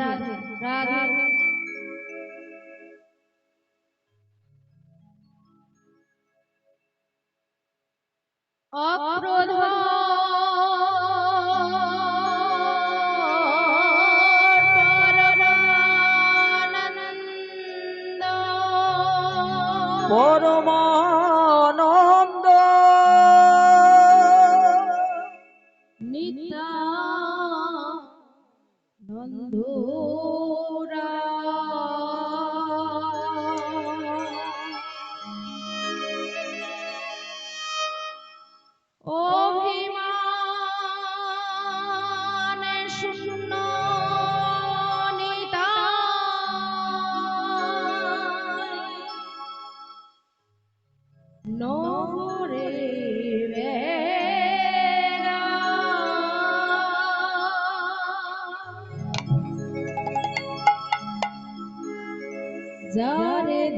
রাধে রাধে। অক্রোধ পরমানন্দ। নিতা নন্দুরা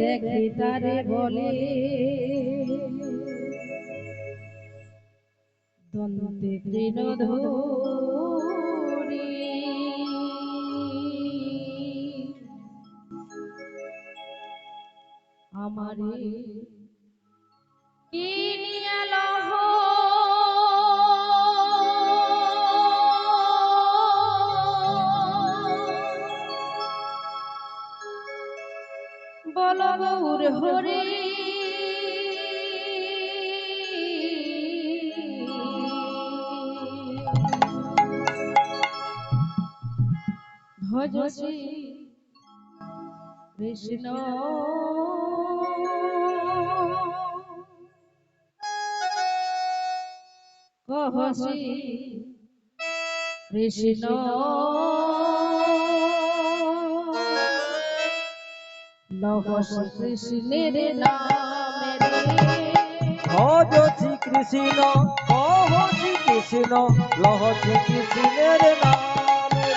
দেখে তারে বলে। দ্বন্দ্বে তৃণধরি আমারে কিনিয়া লহ গৌর হরি। ভজ কৃষ্ণ। কহ কৃষ্ণ। কৃষ্ণের নামে ভজ শ্রী কৃষ্ণ কহ শ্রী কৃষ্ণ লহ শ্রী কৃষ্ণের নাম রে।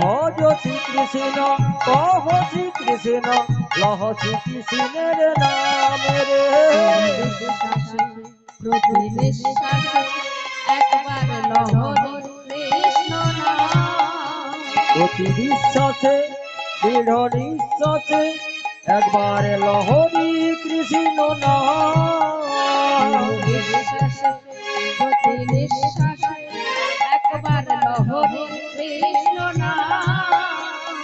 ভজ শ্রী কৃষ্ণ কহ শ্রী কৃষ্ণ লহ শ্রী কৃষ্ণের নামে ভজ শ্রী কৃষ্ণ প্রতি বিশ্বাসে দৃঢ় নিঃশ্বাসে একবার লহরি কৃষ্ণ নিঃশ্বাসে একবার লহরি কৃষ্ণ নাম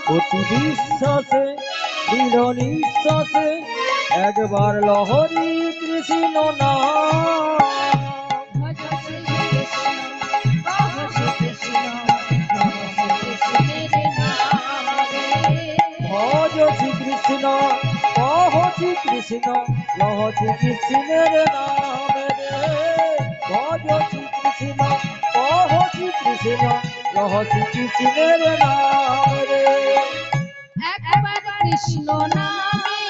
প্রতি বিশ্বাসে দৃঢ় নিঃশ্বাসে একবার লহরি কৃষ্ণ নাম। কৃষ্ণ, লহ শ্রী কৃষ্ণের নাম ভজ শ্রী কৃষ্ণ, কহ শ্রী কৃষ্ণ, লহ শ্রী কৃষ্ণের নাম একবার কৃষ্ণ নামে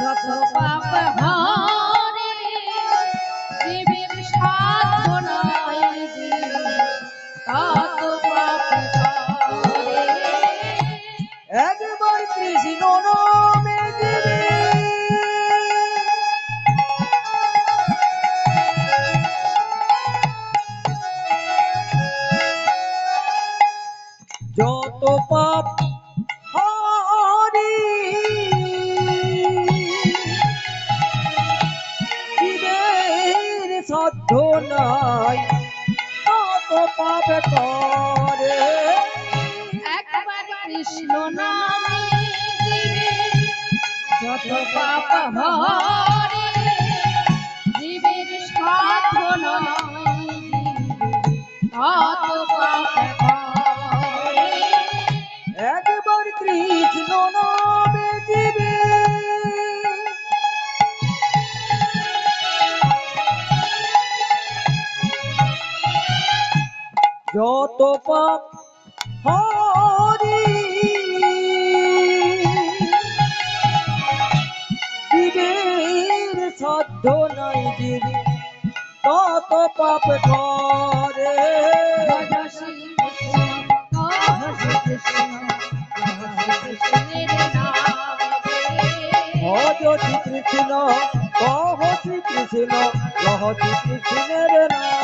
যত পাপ হরে জীবের সাধনায় পাপ করে। একবার কৃষ্ণ নামে যত পাপ হরে জীবের সাধনায় তত পাপ একবার কৃষ্ণ নামে দিবে যত পাপ হরি, জীবের সাধ্য নাই দিবি তত পাপ করে শ্রী কৃষ্ণ, কহ শ্রী কৃষ্ণ কহ শ্রী কৃষ্ণের নাম।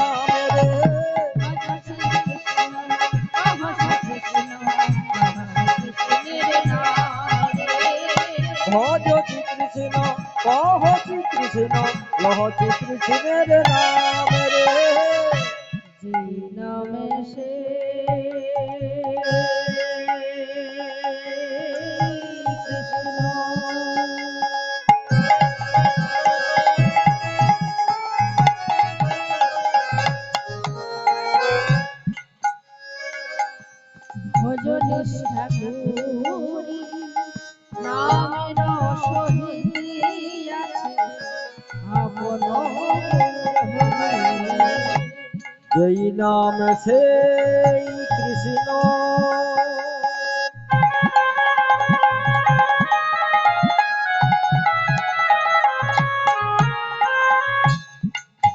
যেই নাম সেই কৃষ্ণ।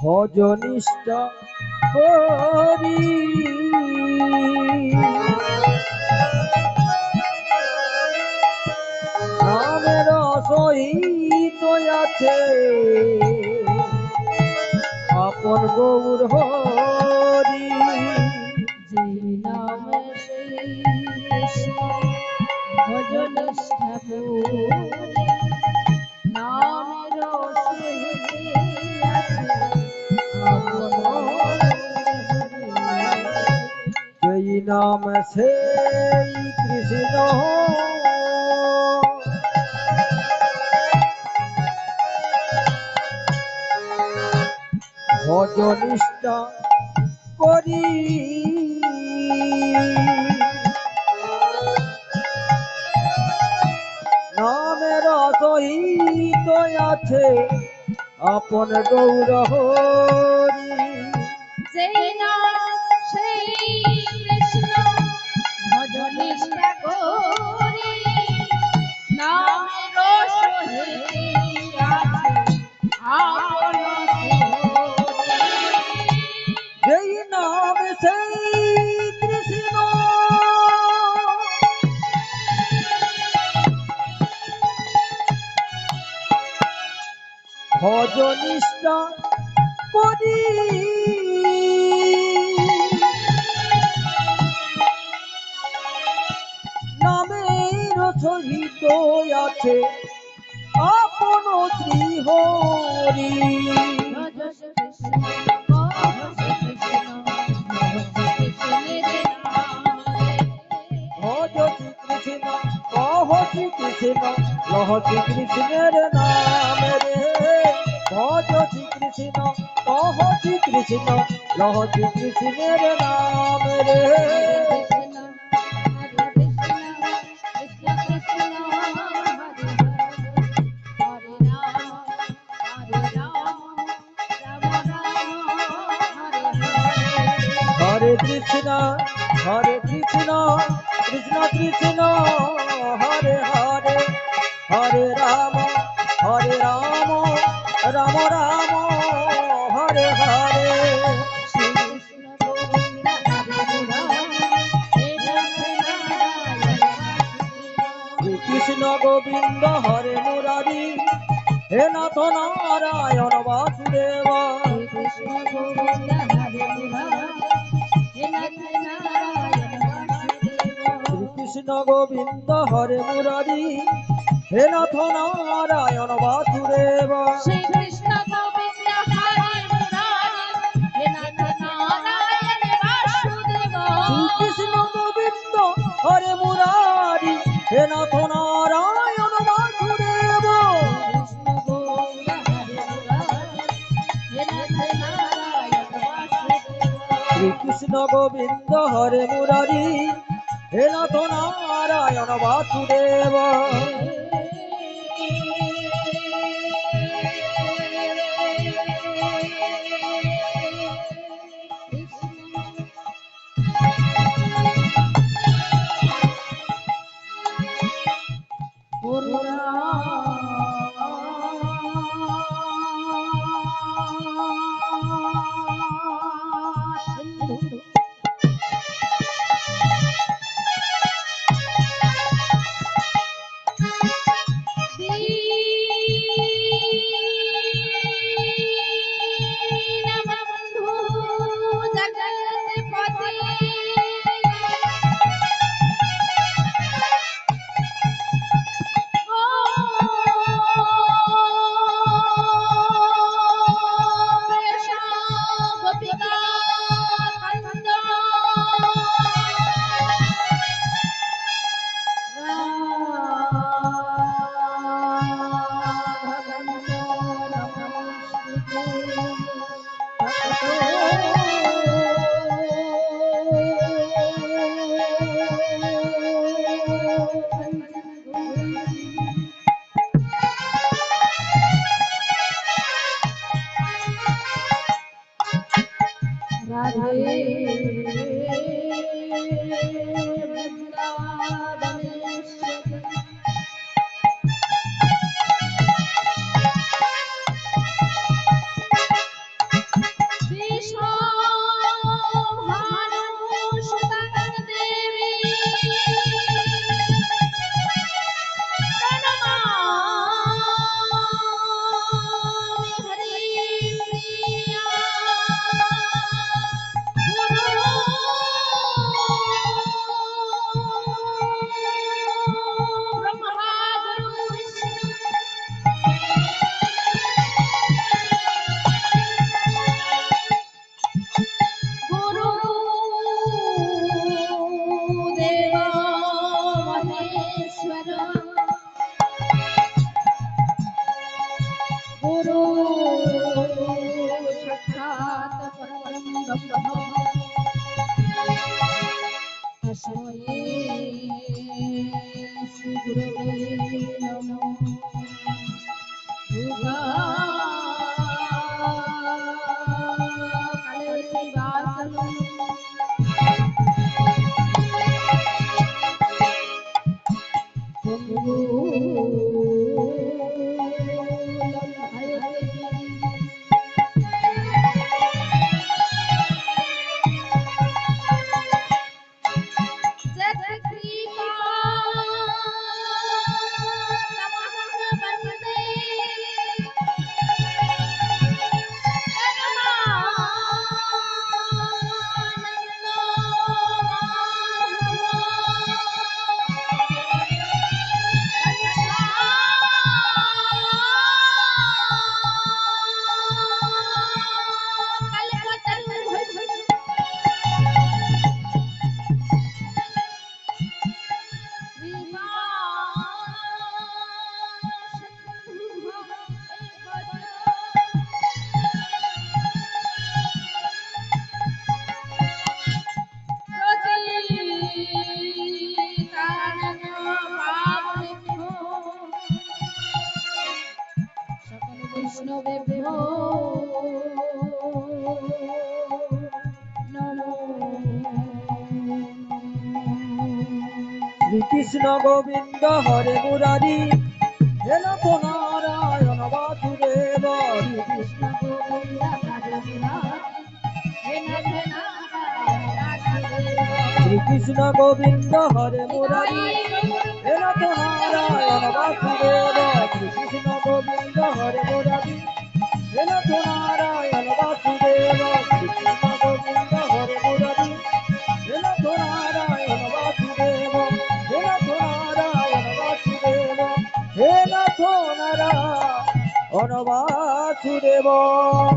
ভজনিষ্ঠ করি নামের সহিত আছে। আপন গৌর হরি। নাম সেই কৃষ্ণ ভজনিষ্ঠ করি সহিত আছে আপন গৌর ভজনিষ্ঠা করি নামের সহিত আছে আপন শ্রী হরি কৃষ্ণ কৃষ্ণ কহ শ্রী কৃষ্ণের নাম রে। ভজ শ্রী কৃষ্ণ কহ শ্রী কৃষ্ণ লহ শ্রী কৃষ্ণের নাম রে। কৃষ্ণ, হরে কৃষ্ণ কৃষ্ণ কৃষ্ণ। নাথ নারায়ণ বাসুদেব। শ্রী কৃষ্ণ গোবিন্দ হরে মুরারি হে নাথ নারায়ণ বাসুদেব। শ্রী কৃষ্ণ গোবিন্দ হরে মুরারি হে নাথ নারায়ণ বাসুদেব। কৃষ্ণ গোবিন্দ হরে মুরারি হে নাথ কৃষ্ণ গোবিন্দ হরে মুরারি হে নাথ নারায়ণ বাসুদেব। Christmas! শ্রী শ্রীকৃষ্ণ গোবিন্দ হরে মুরারি হে নাথ নারায়ণ বাসুদেব হরে কৃষ্ণ শ্রীকৃষ্ণ গোবিন্দ হরে মুরারি হে নাথ নারায়ণ বাসুদেব। শ্রীকৃষ্ণ হে নাথ নারায়ণ বাসুদেব